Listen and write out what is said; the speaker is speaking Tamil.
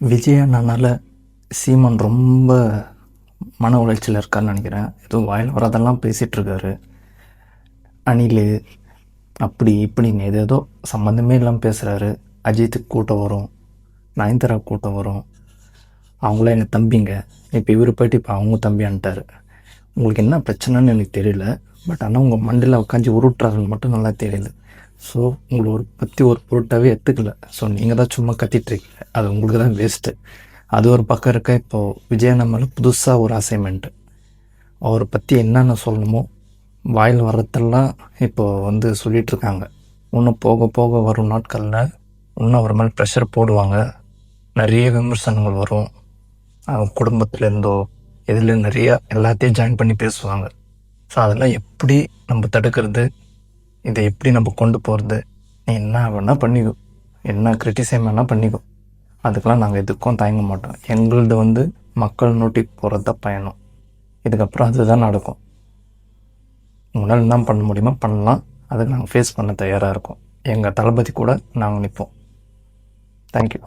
விஜய் அண்ணானால சீமான் ரொம்ப மன உளைச்சல் இருக்கான்னு நினைக்கிறேன். எதுவும் வாயில் வரதெல்லாம் பேசிகிட்ருக்காரு அணில் அப்படி இப்படின்னு எது ஏதோ சம்மந்தமே இல்லாமல் பேசுகிறாரு அஜித்துக்கு கூட்டம் வரும். நயன்தாரா கூட்டம் வரும். அவங்களாம் எங்கள் தம்பிங்க. இப்போ இவர் போயிட்டு இப்போ அவங்க தம்பியான்ட்டார் உங்களுக்கு என்ன பிரச்சனைன்னு எனக்கு தெரியல. பட் ஆனால் உங்கள் மண்டியில் உட்காந்து உருட்டுறாருன்னு மட்டும் நல்லா தெரியல. ஸோ உங்களை ஒரு பற்றி ஒரு பொருட்டாகவே எடுத்துக்கல. ஸோ நீங்கள் தான் சும்மா கத்திட்டுருக்கீங்க அது உங்களுக்கு தான் வேஸ்ட்டு அது ஒரு பக்கம் இருக்க இப்போது விஜய் புதுசாக ஒரு அசைன்மெண்ட்டு அவரை பற்றி என்னென்ன சொல்லணுமோ வாயில் வர்றதெல்லாம் இப்போது வந்து சொல்லிகிட்ருக்காங்க இன்னும் போக போக வரும் நாட்களில் இன்னும் அவர் மேலே ப்ரெஷர் போடுவாங்க. நிறைய விமர்சனங்கள் வரும். அவங்க குடும்பத்துலேருந்தோ இதில் நிறையா எல்லாத்தையும் ஜாயின் பண்ணி பேசுவாங்க. ஸோ அதெல்லாம் எப்படி நம்ம தடுக்கிறது? இதை எப்படி நம்ம கொண்டு போகிறது நீ என்ன வேணால் பண்ணிக்கோ. என்ன கிரிட்டிசைம் வேணால் பண்ணிக்கோ. அதுக்கெல்லாம் நாங்கள் எதுக்கும் தயங்க மாட்டோம். எங்களது வந்து மக்கள் நோட்டி போகிறது தான் பயணம். இதுக்கப்புறம் அதுதான் நடக்கும். உங்களால் என்ன பண்ண முடியுமோ பண்ணலாம். அதுக்கு நாங்கள் ஃபேஸ் பண்ண தயாராக இருக்கோம். எங்கள் தளபதி கூட நாங்கள் நிற்போம் தேங்க்யூ